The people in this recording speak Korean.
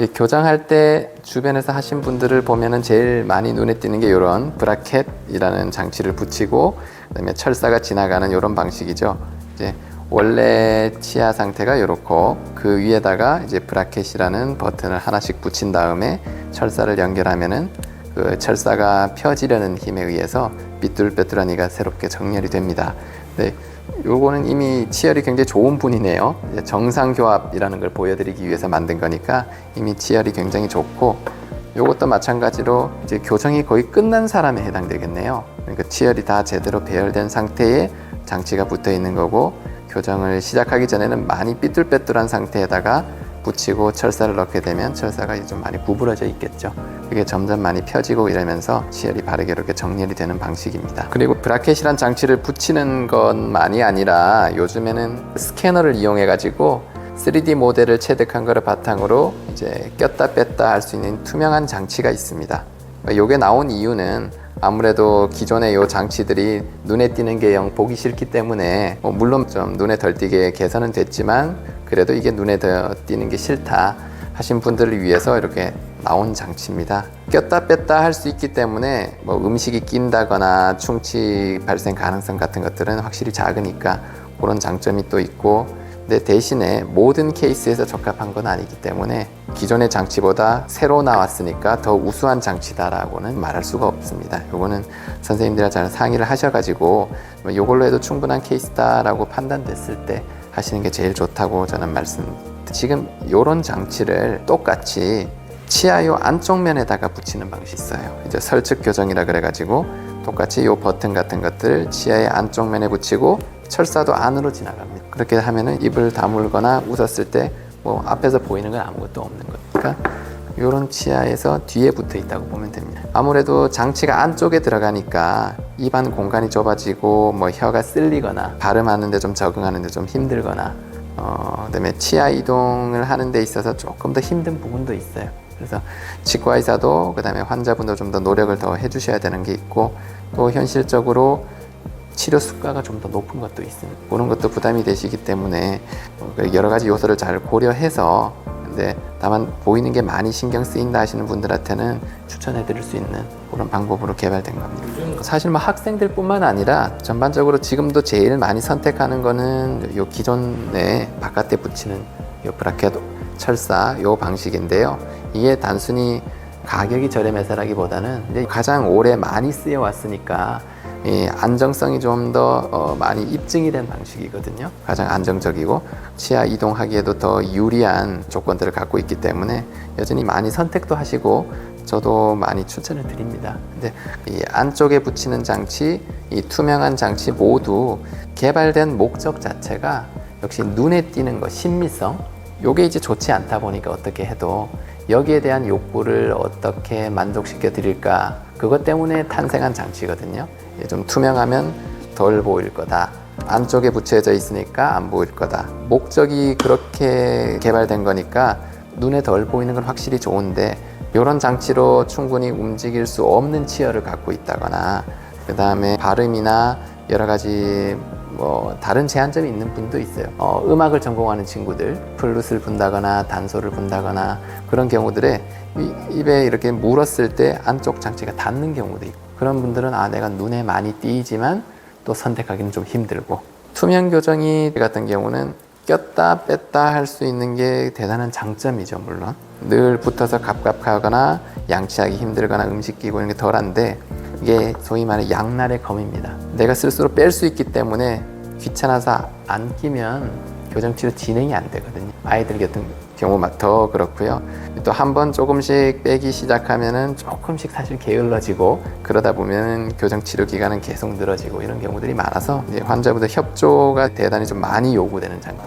이 교정할 때 주변에서 하신 분들을 보면은 제일 많이 눈에 띄는 게 이런 브라켓이라는 장치를 붙이고 그다음에 철사가 지나가는 이런 방식이죠. 이제 원래 치아 상태가 이렇고 그 위에다가 이제 브라켓이라는 버튼을 하나씩 붙인 다음에 철사를 연결하면은 그 철사가 펴지려는 힘에 의해서 삐뚤빼뚤한 이가 새롭게 정렬이 됩니다. 네, 요거는 이미 치열이 굉장히 좋은 분이네요. 이제 정상 교합이라는 걸 보여드리기 위해서 만든 거니까 이미 치열이 굉장히 좋고 요것도 마찬가지로 이제 교정이 거의 끝난 사람에 해당되겠네요. 그러니까 치열이 다 제대로 배열된 상태에 장치가 붙어 있는 거고 교정을 시작하기 전에는 많이 삐뚤빼뚤한 상태에다가 붙이고 철사를 넣게 되면 철사가 좀 많이 구부러져 있겠죠. 그게 점점 많이 펴지고 이러면서 치열이 바르게 이렇게 정렬이 되는 방식입니다. 그리고 브라켓이란 장치를 붙이는 것만이 아니라 요즘에는 스캐너를 이용해 가지고 3D 모델을 체득한 거를 바탕으로 이제 꼈다 뺐다 할 수 있는 투명한 장치가 있습니다. 요게 나온 이유는 아무래도 기존의 요 장치들이 눈에 띄는 게 영 보기 싫기 때문에 뭐 물론 좀 눈에 덜 띄게 개선은 됐지만 그래도 이게 눈에 더 띄는 게 싫다 하신 분들을 위해서 이렇게 나온 장치입니다. 꼈다 뺐다 할 수 있기 때문에 뭐 음식이 낀다거나 충치 발생 가능성 같은 것들은 확실히 작으니까 그런 장점이 또 있고 근데 대신에 모든 케이스에서 적합한 건 아니기 때문에 기존의 장치보다 새로 나왔으니까 더 우수한 장치다라고는 말할 수가 없습니다. 요거는 선생님들이랑 잘 상의를 하셔가지고 뭐 요걸로 해도 충분한 케이스다라고 판단됐을 때 하시는 게 제일 좋다고 저는 말씀. 지금 요런 장치를 똑같이 치아 요 안쪽 면에다가 붙이는 방식이 있어요. 이제 설측 교정이라 그래가지고 똑같이 요 버튼 같은 것들 치아의 안쪽 면에 붙이고 철사도 안으로 지나갑니다. 그렇게 하면은 입을 다물거나 웃었을 때 뭐 앞에서 보이는 건 아무것도 없는 거니까 요런 치아에서 뒤에 붙어 있다고 보면 됩니다. 아무래도 장치가 안쪽에 들어가니까 입안 공간이 좁아지고 뭐 혀가 쓸리거나 발음하는데 좀 적응하는데 좀 힘들거나 어, 그다음에 치아 이동을 하는 데 있어서 조금 더 힘든 부분도 있어요. 그래서 치과 의사도 그다음에 환자분도 좀 더 노력을 더 해주셔야 되는 게 있고 또 현실적으로 치료 수가가 좀 더 높은 것도 있습니다. 그런 것도 부담이 되시기 때문에 어, 여러 가지 요소를 잘 고려해서 근데 다만 보이는 게 많이 신경 쓰인다 하시는 분들한테는 추천해 드릴 수 있는 그런 방법으로 개발된 겁니다. 사실 뭐 학생들뿐만 아니라 전반적으로 지금도 제일 많이 선택하는 거는 요 기존에 바깥에 붙이는 요 브라켓 철사 요 방식인데요. 이게 단순히 가격이 저렴해서라기보다는 이제 가장 오래 많이 쓰여 왔으니까 이 안정성이 좀더 어, 많이 입증이 된 방식이거든요. 가장 안정적이고 치아 이동하기에도 더 유리한 조건들을 갖고 있기 때문에 여전히 많이 선택도 하시고 저도 많이 추천을 드립니다. 근데 이 안쪽에 붙이는 장치, 이 투명한 장치 모두 개발된 목적 자체가 역시 눈에 띄는 것, 신미성, 요게 이제 좋지 않다 보니까 어떻게 해도 여기에 대한 욕구를 어떻게 만족시켜 드릴까 그것 때문에 탄생한 장치거든요. 좀 투명하면 덜 보일 거다. 안쪽에 붙여져 있으니까 안 보일 거다. 목적이 그렇게 개발된 거니까 눈에 덜 보이는 건 확실히 좋은데 이런 장치로 충분히 움직일 수 없는 치열을 갖고 있다거나 그 다음에 발음이나 여러 가지 뭐 다른 제한점이 있는 분도 있어요. 어, 음악을 전공하는 친구들 플룻을 분다거나 단소를 분다거나 그런 경우들에 이, 입에 이렇게 물었을 때 안쪽 장치가 닿는 경우도 있고 그런 분들은 아 내가 눈에 많이 띄지만 또 선택하기는 좀 힘들고 투명 교정이 같은 경우는 꼈다 뺐다 할 수 있는 게 대단한 장점이죠 물론 늘 붙어서 갑갑하거나 양치하기 힘들거나 음식 끼고 이런 게 덜한데 이게 소위 말해 양날의 검입니다. 내가 스스로 뺄 수 있기 때문에 귀찮아서 안 끼면 교정치료 진행이 안 되거든요. 아이들 같은 경우 더 그렇고요. 또 한 번 조금씩 빼기 시작하면은 조금씩 사실 게을러지고 그러다 보면 교정 치료 기간은 계속 늘어지고 이런 경우들이 많아서 이제 환자분들 협조가 대단히 좀 많이 요구되는 장면